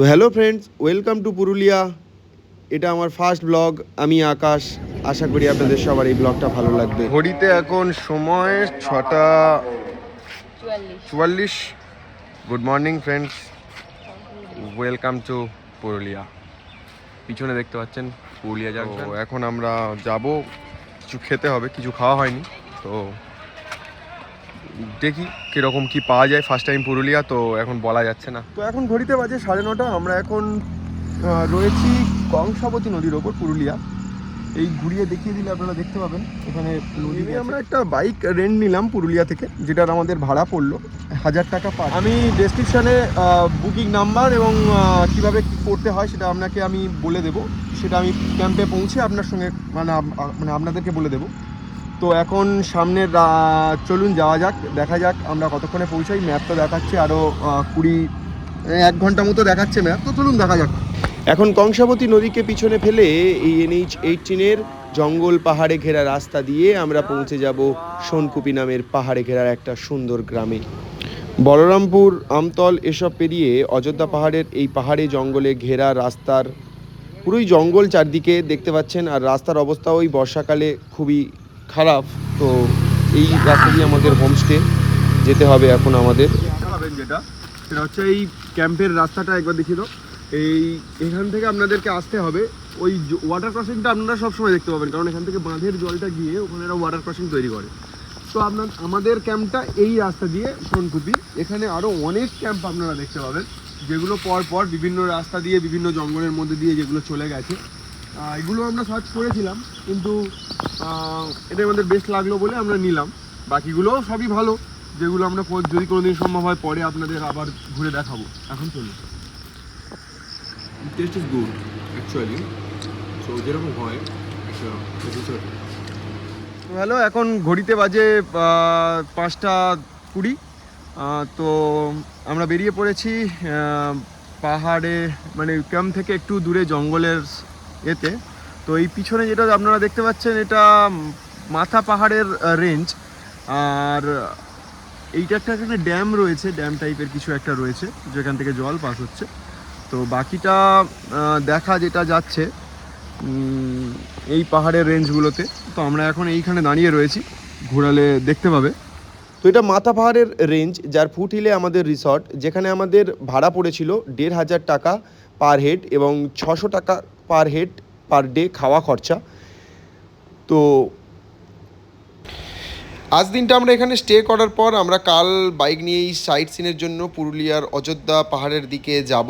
তো hello friends welcome to Purulia. এটা আমার ফার্স্ট ব্লগ আমি আকাশ। আশা করি আপনাদের সবার এই ব্লগটা ভালো লাগবে। ঘড়িতে এখন সময় ছটা চুয়াল্লিশ। Good morning friends welcome to Purulia. পিছনে দেখতে পাচ্ছেন পুরুলিয়া যাচ্ছেন এখন আমরা যাব কিছু খেতে হবে কিছু খাওয়া হয়নি। তো দেখি কীরকম কি পাওয়া যায়। ফার্স্ট টাইম পুরুলিয়া তো এখন বলা যাচ্ছে না। তো এখন ঘড়িতে বাজে সাড়ে নটা। আমরা এখন রয়েছি কংসাবতী নদীর ওপর পুরুলিয়া। এই ঘুরিয়ে দেখিয়ে দিলে আপনারা দেখতে পাবেন। এখানে নদী আমরা একটা বাইক রেন্ট নিলাম পুরুলিয়া থেকে যেটার আমাদের ভাড়া পড়ল হাজার টাকা পার আমি ডেসক্রিপশানে বুকিং নাম্বার এবং কীভাবে কি করতে হয় সেটা আপনাকে আমি বলে দেবো। সেটা আমি ক্যাম্পে পৌঁছে আপনার সঙ্গে মানে মানে আপনাদেরকে বলে দেবো। তো এখন সামনে রা- চলুন যাওয়া যাক, দেখা যাক আমরা কতক্ষণে পৌঁছাই। ম্যাপ তো দেখাচ্ছে আরও কুড়ি এক ঘণ্টা মতো দেখাচ্ছে ম্যাপ তো চলুন দেখা যাক। এখন কংসাবতী নদীকে পিছনে ফেলে এই এনএইচ এইটিনের জঙ্গল পাহাড়ে ঘেরা রাস্তা দিয়ে আমরা পৌঁছে যাব সোনকুপি নামের পাহাড়ে ঘেরার একটা সুন্দর গ্রামে। বলরামপুর, আমতল এসব পেরিয়ে অযোধ্যা পাহাড়ের এই পাহাড়ে জঙ্গলে ঘেরা রাস্তার পুরোই জঙ্গল চারদিকে দেখতে পাচ্ছেন, আর রাস্তার অবস্থা ওই বর্ষাকালে খুবই খারাপ, তো এই রাস্তা দিয়ে আমাদের হোমস্টে যেতে হবে এখন আমাদের। যেটা, সেটা হচ্ছে এই ক্যাম্পের রাস্তাটা একবার দাও এই, এখান থেকে আপনাদেরকে আসতে হবে। ওই ওয়াটার ক্রসিংটা আপনারা সবসময় দেখতে পাবেন, কারণ এখান থেকে বাঁধের জলটা গিয়ে ওখানে ওয়াটার ক্রসিং তৈরি করে। তো আপনার, আমাদের ক্যাম্পটা এই রাস্তা দিয়ে সোনকুপি এখানে আরও অনেক ক্যাম্প আপনারা দেখতে পাবেন, যেগুলো পর পর বিভিন্ন রাস্তা দিয়ে, বিভিন্ন জঙ্গলের মধ্যে দিয়ে যেগুলো চলে গেছে। এগুলো আমরা সার্চ করেছিলাম কিন্তু এটা আমাদের বেস্ট লাগল বলে আমরা নিলাম। বাকিগুলো সবই ভালো যেগুলো আমরা যদি কোনোদিন সম্ভব হয় পরে আপনাদের আবার ঘুরে দেখাবো। এখন চলুন। Taste is good actually so যেরকম হয় হ্যালো এখন ঘড়িতে বাজে পাঁচটা কুড়ি। তো আমরা বেরিয়ে পড়েছি পাহাড়ে মানে ক্যাম্প থেকে একটু দূরে জঙ্গলের এতে। তো এই পিছনে যেটা আপনারা দেখতে পাচ্ছেন, এটা মাথা পাহাড়ের রেঞ্জ আর এইটা একটা এখানে ড্যাম রয়েছে ড্যাম টাইপের কিছু একটা রয়েছে, যেখান থেকে জল পাস হচ্ছে। তো বাকিটা দেখা যেটা যাচ্ছে এই পাহাড়ের রেঞ্জগুলোতে তো আমরা এখন এইখানে দাঁড়িয়ে রয়েছি, ঘোরালে দেখতে পাবে। তো এটা মাথা পাহাড়ের রেঞ্জ যার ফুট হিলে আমাদের রিসর্ট যেখানে আমাদের ভাড়া পড়েছিল দেড় হাজার টাকা পার হেড এবং ছশো টাকা পার হেড, পার ডে খাওয়া খরচা। তো আজ দিনটা আমরা এখানে স্টে করার পর আমরা কাল বাইক নিয়ে এই সাইট সিনের জন্য পুরুলিয়ার অযোধ্যা পাহাড়ের দিকে যাব।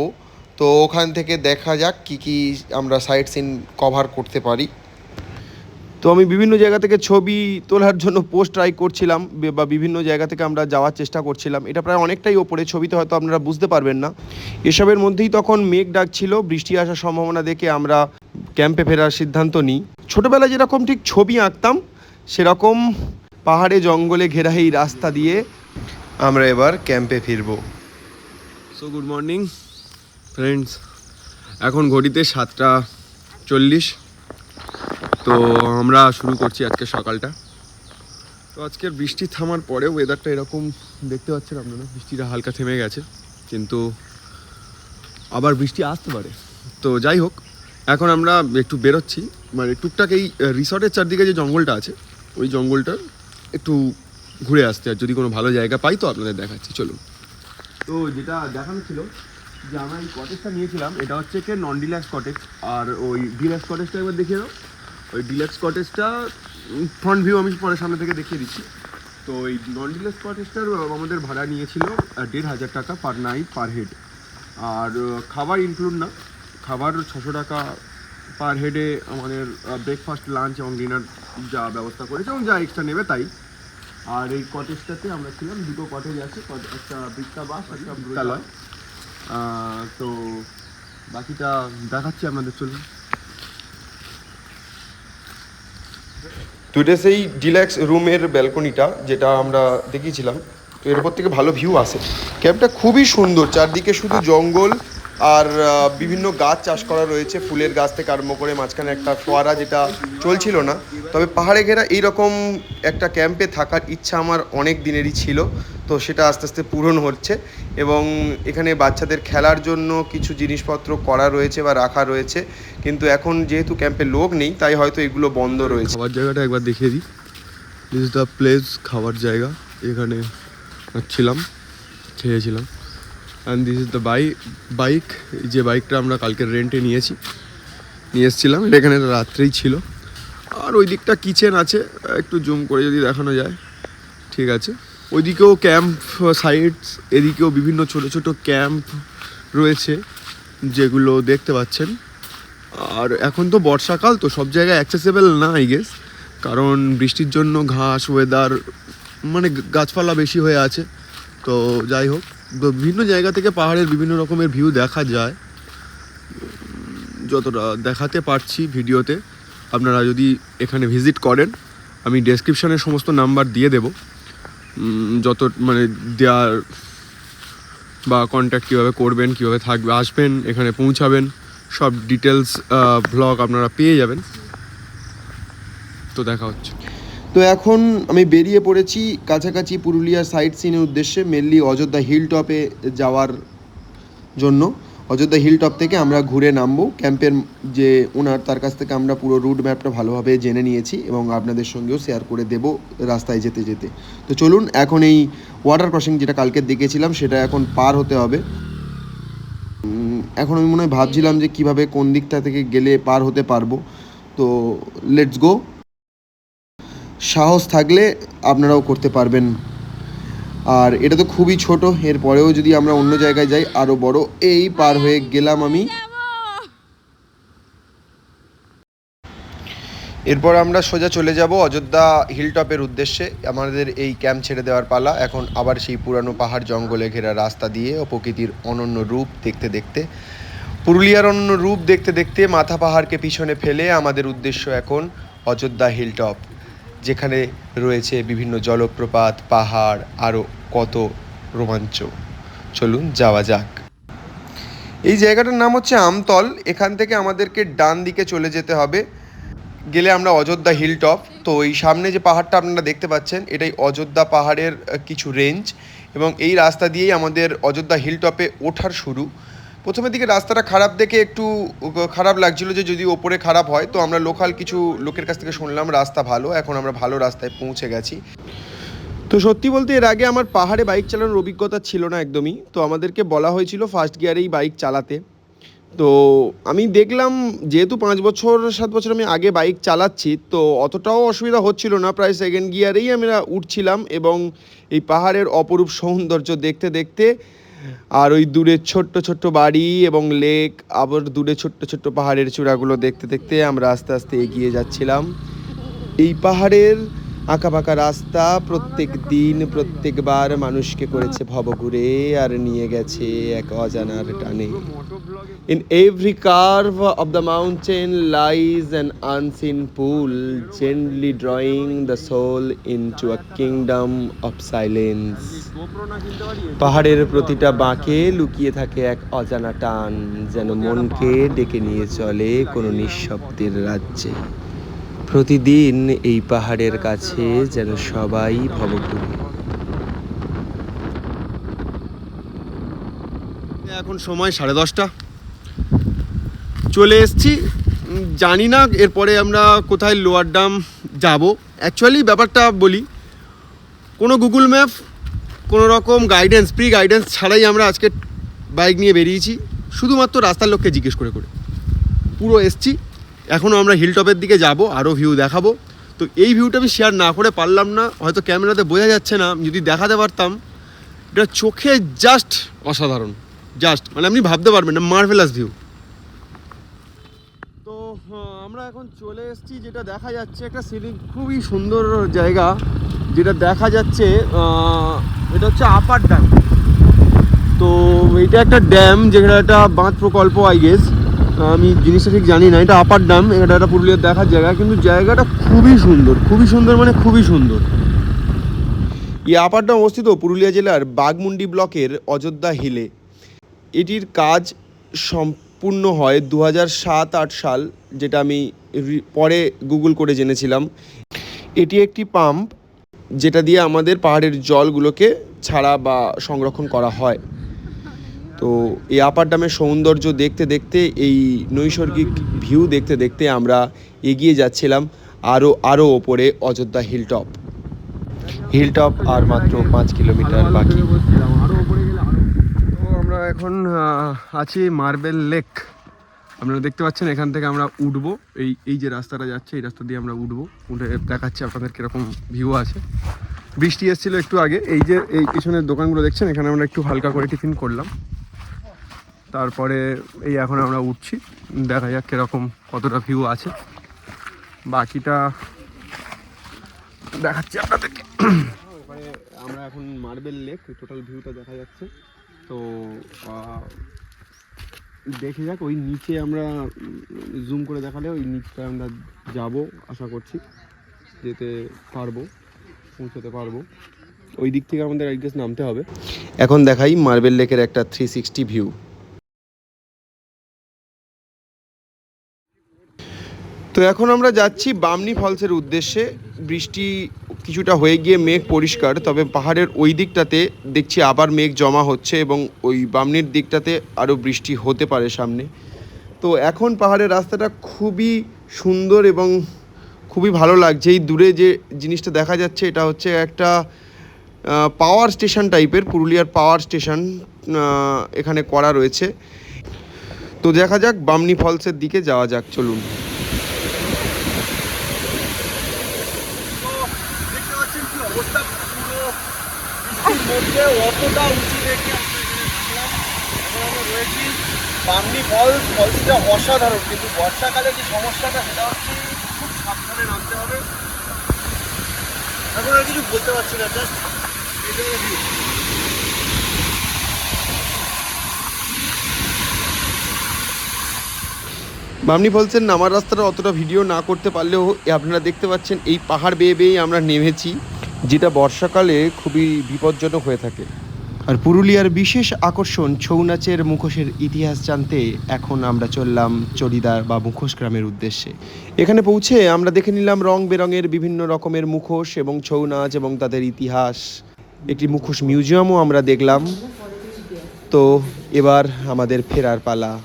তো ওখান থেকে দেখা যাক কি কি আমরা সাইট সিন কভার করতে পারি। তো আমি বিভিন্ন জায়গা থেকে ছবি তোলার জন্য পোস্ট ট্রাই করছিলাম, বা বিভিন্ন জায়গা থেকে আমরা যাওয়ার চেষ্টা করছিলাম। এটা প্রায় অনেকটাই ওপরে, ছবিতে হয়তো আপনারা বুঝতে পারবেন না। এসবের মধ্যেই তখন মেঘ ডাকছিল, বৃষ্টি আসার সম্ভাবনা দেখে আমরা ক্যাম্পে ফেরার সিদ্ধান্ত নিই। ছোটোবেলায় যেরকম ঠিক ছবি আঁকতাম, সেরকম পাহাড়ে জঙ্গলে ঘেরা এই রাস্তা দিয়ে আমরা এবার ক্যাম্পে ফিরবো। সো গুড মর্নিং ফ্রেন্ডস এখন ঘড়িতে সাতটা চল্লিশ। তো আমরা শুরু করছি আজকে সকালটা। তো আজকের বৃষ্টি থামার পরেও ওয়েদারটা এরকম দেখতে পাচ্ছেন আপনারা, বৃষ্টিটা হালকা থেমে গেছে, কিন্তু আবার বৃষ্টি আসতে পারে। তো যাই হোক, এখন আমরা একটু বেরোচ্ছি। মানে টুকটাক এই রিসর্টের চারদিকে যে জঙ্গলটা আছে, ওই জঙ্গলটা একটু ঘুরে আসতে। আর যদি কোনো ভালো জায়গা পাই তো আপনাদের দেখাচ্ছি, চলুন। তো যেটা দেখানো ছিল যে আমরা এই কটেজটা নিয়েছিলাম, এটা হচ্ছে কি নন ডিল্যাক্স কটেজ আর ওই ডিল্যাক্স কটেজটা একবার দেখিয়ে দাও। ওই ডিল্যাক্স কটেজটা ফ্রন্ট ভিউ আমি পরে সামনে থেকে দেখিয়ে দিচ্ছি। তো এই নন ডিল্যাক্স কটেজটার আমাদের ভাড়া নিয়েছিল দেড় হাজার টাকা পার নাইট পার হেড আর খাবার ইনক্লুড না। খাবার ছশো টাকা পার হেডে আমাদের ব্রেকফাস্ট লাঞ্চ এবং ডিনার যা ব্যবস্থা করেছে এবং যা এক্সট্রা নেবে তাই। আর এই কটেজটাতে আমরা ছিলাম, দুটো কটেজ আছে কট- একটা বৃত্তাবাস, একটা তো বাকিটা দেখাচ্ছি আমাদের চলুন। তো এটা সেই ডিল্যাক্স রুমের ব্যালকনিটা যেটা আমরা দেখিয়েছিলাম, তো এরপর থেকে ভালো ভিউ আসে। ক্যাবটা খুবই সুন্দর, চারদিকে শুধু জঙ্গল আর বিভিন্ন গাছ চাষ করা রয়েছে। ফুলের গাছ থেকে আরম্ভ করে মাঝখানে একটা ফোয়ারা যেটা চলছিল না। তবে পাহাড়ে ঘেরা এইরকম একটা ক্যাম্পে থাকার ইচ্ছা আমার অনেক দিনেরই ছিল। তো সেটা আস্তে আস্তে পূরণ হচ্ছে এবং এখানে বাচ্চাদের খেলার জন্য কিছু জিনিসপত্র করা রয়েছে বা রাখা রয়েছে। কিন্তু এখন যেহেতু ক্যাম্পে লোক নেই তাই হয়তো এগুলো বন্ধ রয়েছে। খাবার জায়গাটা একবার দেখিয়ে দিই। দিস দ্য প্লেস খাবার জায়গা। এখানে ছিলাম খেয়েছিলাম। And this is the bike bike যে বাইকটা আমরা কালকে রেন্টে নিয়েছি। নিয়ে এসেছিলাম। এটা এখানে রাত্রেই ছিল। আর ওই দিকটা কিচেন আছে। একটু জুম করে যদি দেখানো যায়। ঠিক আছে। ওইদিকেও ক্যাম্প সাইটস এদিকেও বিভিন্ন ছোট ছোট ক্যাম্প রয়েছে, যেগুলো দেখতে পাচ্ছেন। আর এখন তো বর্ষাকাল, তো সব জায়গায় অ্যাক্সেসেবল না আই গেস কারণ বৃষ্টির জন্য ঘাস ওয়েদার মানে গাছপালা বেশি হয়ে আছে। তো যাই হোক, বিভিন্ন জায়গা থেকে পাহাড়ের বিভিন্ন রকমের ভিউ দেখা যায়। যতটা দেখাতে পারছি ভিডিওতে, আপনারা যদি এখানে ভিজিট করেন, আমি ডেসক্রিপশানে সমস্ত নাম্বার দিয়ে দেব। যত মানে দেওয়ার বা কন্ট্যাক্ট কীভাবে করবেন, কীভাবে থাকবে আসবেন, এখানে পৌঁছাবেন, সব ডিটেলস ব্লগ আপনারা পেয়ে যাবেন। তো দেখা হচ্ছে। তো এখন আমি বেরিয়ে পড়েছি কাছাকাছি পুরুলিয়ার সাইট সিনের উদ্দেশ্যে মেনলি অযোধ্যা হিল টপে যাওয়ার জন্য। অযোধ্যা হিল টপ থেকে আমরা ঘুরে নামবো। ক্যাম্পের যে ওনার তার কাছ থেকে আমরা পুরো রুট ম্যাপটা ভালোভাবে জেনে নিয়েছি এবং আপনাদের সঙ্গেও শেয়ার করে দেব রাস্তায় যেতে যেতে। তো চলুন, এখন এই ওয়াটার ক্রসিং যেটা কালকে দেখেছিলাম, সেটা এখন পার হতে হবে। এখন আমি মনে হয় ভাবছিলাম যে কীভাবে কোন দিকটা থেকে গেলে পার হতে পারব। তো লেটস গো সাহস থাকলে আপনারাও করতে পারবেন। আর এটা তো খুবই ছোট, এরপরেও যদি আমরা অন্য জায়গায় যাই আরও বড়, এই পার হয়ে গেলাম আমি। এরপর আমরা সোজা চলে যাব অযোধ্যা হিলটপের উদ্দেশ্যে। আমাদের এই ক্যাম্প ছেড়ে দেওয়ার পালা, এখন আবার সেই পুরানো পাহাড় জঙ্গলে ঘেরা রাস্তা দিয়ে ও প্রকৃতির অনন্য রূপ দেখতে দেখতে। পুরুলিয়ার অনন্য রূপ দেখতে দেখতে মাথা পাহাড়কে পিছনে ফেলে আমাদের উদ্দেশ্য এখন অযোধ্যা হিলটপ। যেখানে রয়েছে বিভিন্ন জলপ্রপাত, পাহাড়, আরও কত রোমাঞ্চ। চলুন যাওয়া যাক। এই জায়গাটার নাম হচ্ছে আমতল। এখান থেকে আমাদেরকে ডান দিকে চলে যেতে হবে। গেলে আমরা অযোধ্যা হিল টপ তো এই সামনে যে পাহাড়টা আপনারা দেখতে পাচ্ছেন, এটাই অযোধ্যা পাহাড়ের কিছু রেঞ্জ এবং এই রাস্তা দিয়েই আমাদের অযোধ্যা হিল টপে ওঠার শুরু। প্রথমের দিকে রাস্তাটা খারাপ দেখে একটু, খারাপ লাগছিল যে যদি ওপরে খারাপ হয়, তো আমরা লোকাল কিছু লোকের কাছ থেকে শুনলাম, রাস্তা ভালো, এখন আমরা ভালো রাস্তায় পৌঁছে গেছি। তো সত্যি বলতে এর আগে আমার পাহাড়ে বাইক চালানোর অভিজ্ঞতা ছিল না একদমই। তো আমাদেরকে বলা হয়েছিল ফার্স্ট গিয়ারেই বাইক চালাতে। তো আমি দেখলাম, যেহেতু পাঁচ বছর, সাত বছর আমি আগে বাইক চালাচ্ছি, তো অতটাও অসুবিধা হচ্ছিল না। প্রায় সেকেন্ড গিয়ারেই আমরা উঠছিলাম এবং এই পাহাড়ের অপরূপ সৌন্দর্য দেখতে দেখতে আর ওই দূরে ছোট্ট ছোট্ট বাড়ি এবং লেক, আবার দূরে ছোট্ট ছোট্ট পাহাড়ের চূড়াগুলো দেখতে দেখতে আমরা আস্তে আস্তে এগিয়ে যাচ্ছিলাম। এই পাহাড়ের আঁকাবাঁকা রাস্তা প্রত্যেক দিন, প্রত্যেকবার মানুষকে করেছে ভব ঘুরে আর নিয়ে গেছে এক অজানার টানে। In every curve of the mountain lies an unseen pool, gently drawing the soul into a kingdom of silence. পাহাড়ের প্রতিটা বাঁকে লুকিয়ে থাকে এক অজানা টান যেন মনকে ডেকে নিয়ে চলে কোনো নিঃশব্দের রাজ্যে প্রতিদিন এই পাহাড়ের কাছে যেন সবাই ভবঘুরে এখন সময় সাড়ে দশটা চলে এসছি। জানি না এরপরে আমরা কোথায় লোয়ার ডাম যাব। অ্যাকচুয়ালি ব্যাপারটা বলি, কোনো গুগল ম্যাপ কোনো রকম গাইডেন্স প্রি গাইডেন্স ছাড়াই আমরা আজকে বাইক নিয়ে বেরিয়েছি। শুধুমাত্র রাস্তার লোককে জিজ্ঞেস করে করে। পুরো এসছি। এখনও আমরা হিলটপের দিকে যাব, আরও ভিউ দেখাবো। তো এই ভিউটা আমি শেয়ার না করে পারলাম না। হয়তো ক্যামেরাতে বোঝা যাচ্ছে না যদি দেখাতে পারতাম, এটা চোখে জাস্ট অসাধারণ। জাস্ট মানে আপনি ভাবতে পারবেন না মার্ভেলাস ভিউ তো আহ, আমরা এখন চলে এসেছি, যেটা দেখা যাচ্ছে একটা সিলিং, খুবই সুন্দর জায়গা, যেটা দেখা যাচ্ছে এটা হচ্ছে আপার ড্যাম তো এটা একটা ড্যাম যেখানে একটা বাঁধ প্রকল্প আই গেস আমি জিনিসটা ঠিক জানি না, এটা আপার ড্যাম এটা একটা পুরুলিয়ার দেখার জায়গা, কিন্তু জায়গাটা খুবই সুন্দর খুবই সুন্দর মানে খুবই সুন্দর। এই আপার ড্যাম অবস্থিত পুরুলিয়া জেলার বাগমুন্ডি ব্লকের অযোধ্যা হিলে এটির কাজ সম্পূর্ণ হয় দু হাজার সাত আট সাল, যেটা আমি পরে গুগল করে জেনেছিলাম। এটি একটি পাম্প যেটা দিয়ে আমাদের পাহাড়ের জলগুলোকে ছাড়া বা সংরক্ষণ করা হয়। তো এই আপার ড্যামের সৌন্দর্য দেখতে দেখতে, এই নৈসর্গিক ভিউ দেখতে দেখতে আমরা এগিয়ে যাচ্ছিলাম আরও আরও ওপরে অযোধ্যা হিলটপ হিলটপ আর মাত্র পাঁচ কিলোমিটার বাকি। তো আমরা এখন আছি মার্বেল লেক আপনারা দেখতে পাচ্ছেন, এখান থেকে আমরা উঠবো। এই এই যে রাস্তাটা যাচ্ছে, এই রাস্তা দিয়ে আমরা উঠবো। উঠে দেখাচ্ছি আপনাদের কীরকম ভিউ আছে। বৃষ্টি এসেছিল একটু আগে। এই যে, এই পিছনের দোকানগুলো দেখছেন, এখানে আমরা একটু হালকা করে টিফিন করলাম। তারপরে, এই এখন আমরা উঠছি। দেখা যাক কীরকম, কতটা ভিউ আছে। বাকিটা দেখাচ্ছি আপনাদেরকে। আমরা এখন মার্বেল লেক টোটাল ভিউটা দেখা যাচ্ছে। তো দেখে যাক, ওই নিচে আমরা জুম করে দেখালে ওই নিচটা আমরা যাব, আশা করছি, যেতে পারব, পৌঁছতে পারব। ওই দিক থেকে আমাদের আই গেস নামতে হবে। এখন দেখাই মার্বেল লেকের একটা থ্রি সিক্সটি ভিউ তো এখন আমরা যাচ্ছি বামনি ফলসের উদ্দেশ্যে। বৃষ্টি কিছুটা হয়ে গিয়ে মেঘ পরিষ্কার, তবে পাহাড়ের ওই দিকটাতে দেখছি আবার মেঘ জমা হচ্ছে এবং ওই বামনির দিকটাতে আরও বৃষ্টি হতে পারে সামনে। তো এখন পাহাড়ের রাস্তাটা খুবই সুন্দর এবং খুবই ভালো লাগছে। এই দূরে যে জিনিসটা দেখা যাচ্ছে এটা হচ্ছে একটা পাওয়ার স্টেশন টাইপের, পুরুলিয়ার পাওয়ার স্টেশন এখানে করা রয়েছে। তো দেখা যাক বামনি ফলসের দিকে যাওয়া যাক, চলুন দেখতে পাচ্ছেন কি অবস্থা পুরো বৃষ্টির মধ্যে অতটা উঁচু আমরা রয়েছি বামনি ফলস ফলসটা অসাধারণ, কিন্তু বর্ষাকালে যে সমস্যাটা সেটা হচ্ছে খুব সাবধানে নামতে হবে। এখন আর কিছু বলতে পারছি না জাস্ট বামনি ফলসের নামার রাস্তাটা অতটা ভিডিও না করতে পারলেও আপনারা দেখতে পাচ্ছেন, এই পাহাড় বেয়ে বেয়েই আমরা নেমেছি। যেটা বর্ষাকালে খুবই বিপজ্জনক হয়ে থাকে। আর পুরুলিয়ার বিশেষ আকর্ষণ ছৌ নাচের মুখোশের ইতিহাস জানতে এখন আমরা চললাম চরিদার বা মুখোশ গ্রামের উদ্দেশ্যে। এখানে পৌঁছে আমরা দেখে নিলাম রং বেরঙের বিভিন্ন রকমের মুখোশ এবং ছৌ নাচ এবং তাদের ইতিহাস। একটি মুখোশ মিউজিয়ামও আমরা দেখলাম। তো এবার আমাদের ফেরার পালা।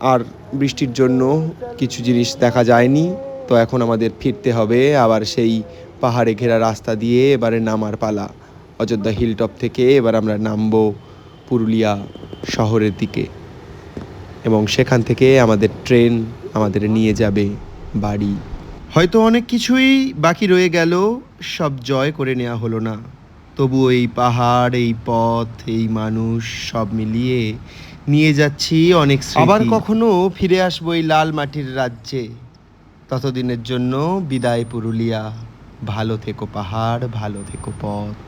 আর বৃষ্টির জন্য কিছু জিনিস দেখা যায়নি। তো এখন আমাদের ফিরতে হবে। আবার সেই পাহাড়ে ঘেরা রাস্তা দিয়ে এবারে নামার পালা। অযোধ্যা হিলটপ থেকে এবার আমরা নামবো পুরুলিয়া শহরের দিকে। এবং সেখান থেকে আমাদের ট্রেন আমাদের নিয়ে যাবে বাড়ি। হয়তো অনেক কিছুই বাকি রয়ে গেল, সব জয় করে নেওয়া হলো না। তবুও এই পাহাড়, এই পথ, এই মানুষ সব মিলিয়ে নিয়ে যাচ্ছি অনেক আবার কখনো ফিরে আসব এই লাল মাটির রাজ্যে। ততদিনের জন্য বিদায় পুরুলিয়া। ভালো থেকো পাহাড় ভালো থেকো পথ।